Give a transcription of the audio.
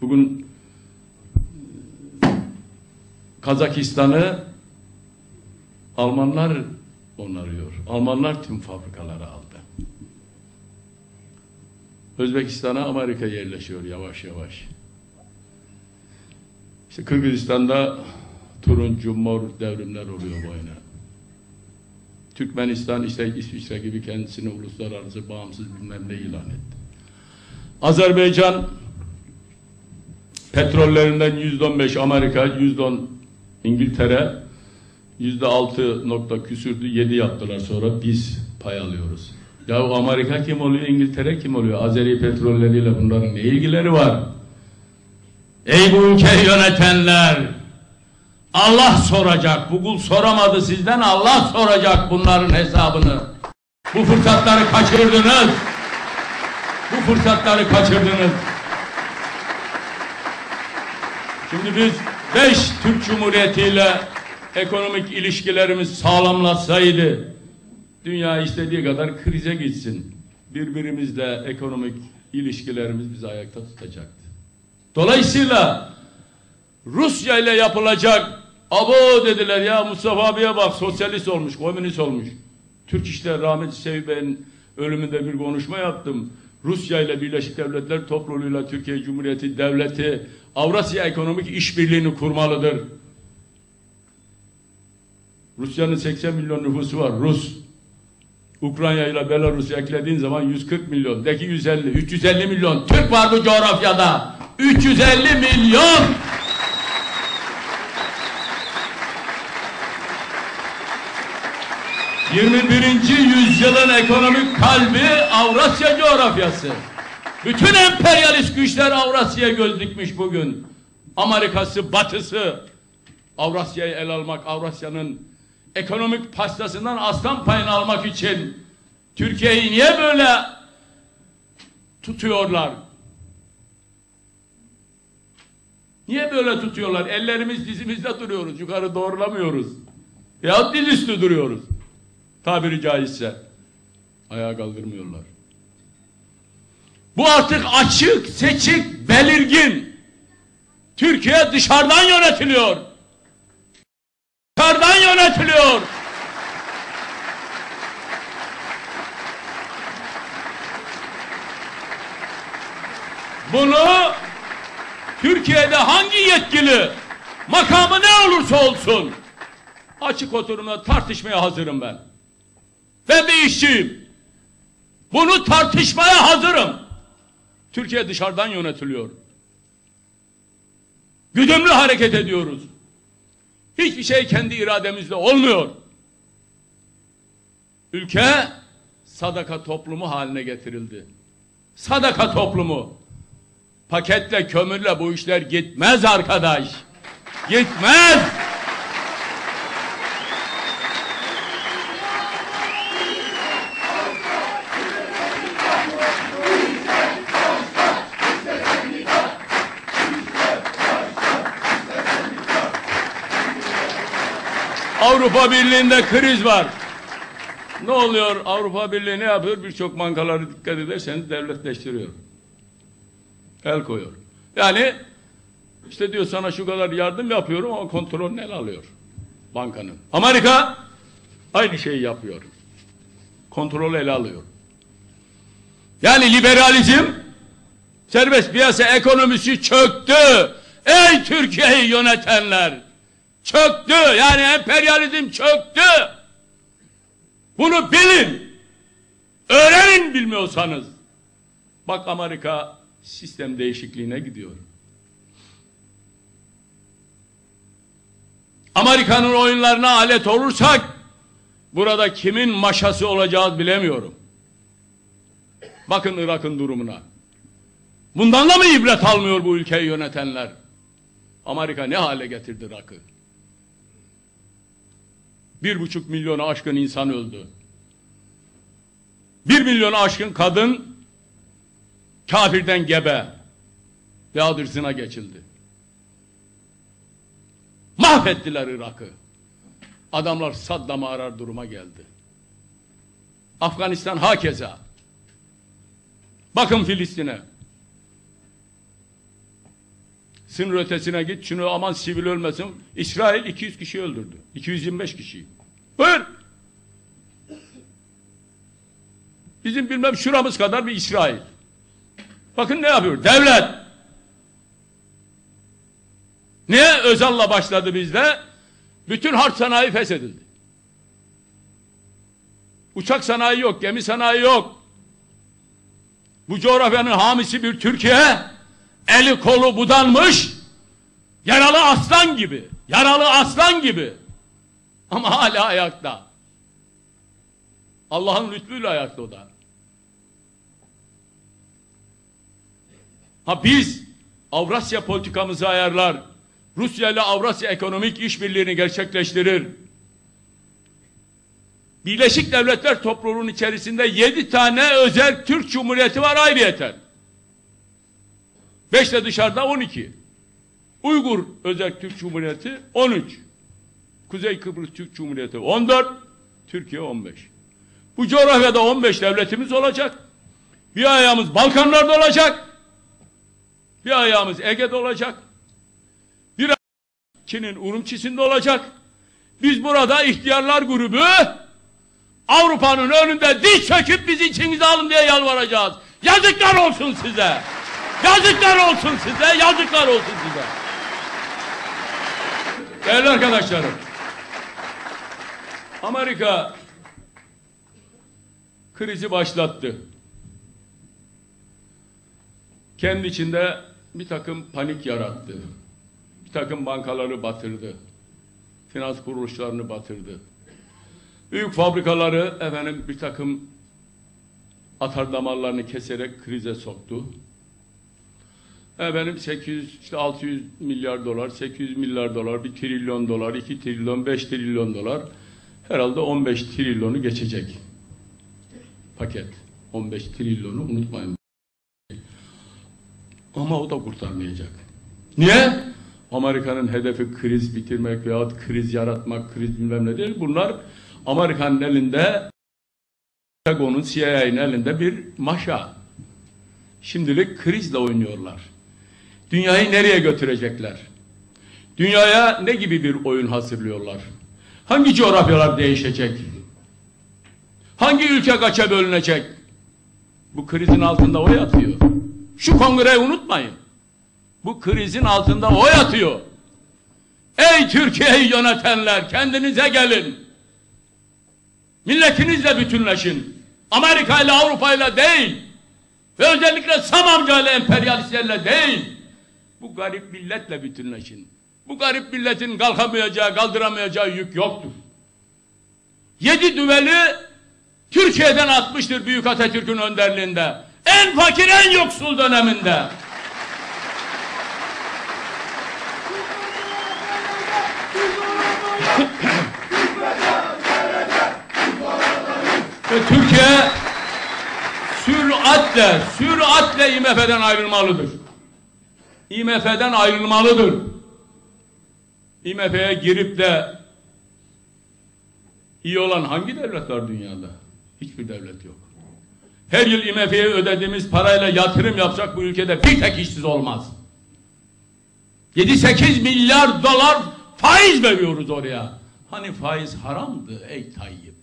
Bugün Kazakistan'ı Almanlar onarıyor. Almanlar tüm fabrikaları aldı. Özbekistan'a Amerika yerleşiyor yavaş yavaş. İşte Kırgızistan'da turuncu mor devrimler oluyor bu oyuna. Türkmenistan işte İsviçre gibi kendisini uluslararası bağımsız bilmem ne ilan etti. Azerbaycan petrollerinden yüzde on beş Amerika, yüzde on İngiltere, yüzde altı nokta küsürdü, yedi yaptılar sonra biz pay alıyoruz. Ya Amerika kim oluyor, İngiltere kim oluyor? Azeri petrolleriyle bunların ne ilgileri var? Ey bu ülkeyi yönetenler! Allah soracak. Bugün soramadı sizden, Allah soracak bunların hesabını. Bu fırsatları kaçırdınız. Bu fırsatları kaçırdınız. Şimdi biz beş Türk Cumhuriyeti ile ekonomik ilişkilerimiz sağlamlaşsaydı dünya istediği kadar krize gitsin. Birbirimizle ekonomik ilişkilerimiz bizi ayakta tutacaktı. Dolayısıyla Rusya ile yapılacak abo dediler ya Mustafa abiye bak sosyalist olmuş, komünist olmuş. Türk İşler rahmetli Sevgi Bey'in ölümünde bir konuşma yaptım. Rusya ile Birleşik Devletler topluluğuyla Türkiye Cumhuriyeti Devleti Avrasya Ekonomik İşbirliği'ni kurmalıdır. Rusya'nın 80 milyon nüfusu var. Rus. Ukrayna ile Belarus'u eklediğin zaman 140 milyon. Deki 150, 350 milyon. Türk var bu coğrafyada. 350 milyon. ...21. yüzyılın ekonomik kalbi Avrasya coğrafyası. Bütün emperyalist güçler Avrasya'ya göz dikmiş bugün. Amerika'sı, Batı'sı Avrasya'yı el almak, Avrasya'nın ekonomik pastasından aslan payını almak için Türkiye'yi niye böyle tutuyorlar? Niye böyle tutuyorlar? Ellerimiz dizimizde duruyoruz. Yukarı doğrulamıyoruz. Ya dizüstü duruyoruz. Tabiri caizse. Ayağa kaldırmıyorlar. Bu artık açık, seçik, belirgin. Türkiye dışarıdan yönetiliyor. Dışarıdan yönetiliyor. Bunu Türkiye'de hangi yetkili makamı ne olursa olsun açık oturumda tartışmaya hazırım ben. Ve bir işçiyim. Bunu tartışmaya hazırım. Türkiye dışarıdan yönetiliyor. Güdümlü hareket ediyoruz. Hiçbir şey kendi irademizle olmuyor. Ülke sadaka toplumu haline getirildi. Sadaka toplumu. Paketle, kömürle bu işler gitmez arkadaş. Gitmez. Avrupa Birliği'nde kriz var. Ne oluyor? Avrupa Birliği ne yapıyor? Birçok bankaları dikkat ederseniz devletleştiriyor. El koyuyor. Yani işte diyor sana şu kadar yardım yapıyorum ama kontrolünü el alıyor. Bankanın. Amerika aynı şeyi yapıyor. Kontrolü ele alıyor. Yani liberalizm serbest piyasa ekonomisi çöktü. Ey Türkiye'yi yönetenler! Çöktü. Yani emperyalizm çöktü. Bunu bilin. Öğrenin bilmiyorsanız. Bak Amerika sistem değişikliğine gidiyor. Amerika'nın oyunlarına alet olursak burada kimin maşası olacağız bilemiyorum. Bakın Irak'ın durumuna. Bundan da mı ibret almıyor bu ülkeyi yönetenler? Amerika ne hale getirdi Irak'ı? Bir buçuk milyonu aşkın insan öldü. Bir milyonu aşkın kadın kafirden gebe ve adırsına geçildi. Mahvettiler Irak'ı. Adamlar Saddam'ı arar duruma geldi. Afganistan hakeza. Bakın Filistin'e. Sınır ötesine git şunu aman sivil ölmesin. İsrail 200 kişi öldürdü. 225 kişi. Buyur. Bizim bilmem şuramız kadar bir İsrail. Bakın ne yapıyor? Devlet. Niye Özal'la başladı bizde? Bütün harp sanayi feshedildi. Uçak sanayi yok, gemi sanayi yok. Bu coğrafyanın hamisi bir Türkiye, eli kolu budanmış, yaralı aslan gibi, yaralı aslan gibi. Ama hala ayakta. Allah'ın lütfuyla ayakta o da. Ha biz Avrasya politikamızı ayarlar, Rusya ile Avrasya ekonomik işbirliğini gerçekleştirir. Birleşik Devletler topluluğunun içerisinde yedi tane özel Türk Cumhuriyeti var ayrıyeten. Beş de dışarıda on iki. Uygur özel Türk Cumhuriyeti on üç. Kuzey Kıbrıs Türk Cumhuriyeti on dört. Türkiye on beş. Bu coğrafyada on beş devletimiz olacak. Bir ayağımız Balkanlarda olacak. Bir ayağımız Ege'de olacak. Bir Çin'in Urumçisi'nde olacak. Biz burada ihtiyarlar grubu Avrupa'nın önünde diz çöküp bizi içinize alın diye yalvaracağız. Yazıklar olsun size. Yazıklar olsun size. Yazıklar olsun size. Değerli arkadaşlarım. Amerika krizi başlattı. Kendi içinde bir takım panik yarattı. Bir takım bankaları batırdı. Finans kuruluşlarını batırdı. Büyük fabrikaları efendim bir takım atar damarlarını keserek krize soktu. Efendim 800 işte 600 milyar dolar, 800 milyar dolar, 1 trilyon dolar, 2 trilyon, 5 trilyon dolar herhalde 15 trilyonu geçecek paket. 15 trilyonu unutmayın. Ama o da kurtarmayacak. Niye? Amerika'nın hedefi kriz bitirmek veyahut kriz yaratmak, kriz bilmem ne değil. Bunlar Amerika'nın elinde Pentagon'un CIA'nin elinde bir maşa. Şimdilik krizle oynuyorlar. Dünyayı nereye götürecekler? Dünyaya ne gibi bir oyun hazırlıyorlar? Hangi coğrafyalar değişecek? Hangi ülke kaça bölünecek? Bu krizin altında o yatıyor. Şu kongreyi unutmayın. Bu krizin altında o yatıyor. Ey Türkiye'yi yönetenler kendinize gelin. Milletinizle bütünleşin. Amerika ile Avrupa ile değil. Ve özellikle Sam amca ile emperyalistlerle değil. Bu garip milletle bütünleşin. Bu garip milletin kalkamayacağı, kaldıramayacağı yük yoktur. Yedi düveli Türkiye'den atmıştır Büyük Atatürk'ün önderliğinde. En fakir, en yoksul döneminde. Ve Türkiye süratle, süratle IMF'den ayrılmalıdır. IMF'den ayrılmalıdır. IMF'ye girip de iyi olan hangi devlet var dünyada? Hiçbir devlet yok. Her yıl IMF'ye ödediğimiz parayla yatırım yapsak bu ülkede bir tek işsiz olmaz. 7-8 milyar dolar faiz veriyoruz oraya. Hani faiz haramdı ey Tayyip?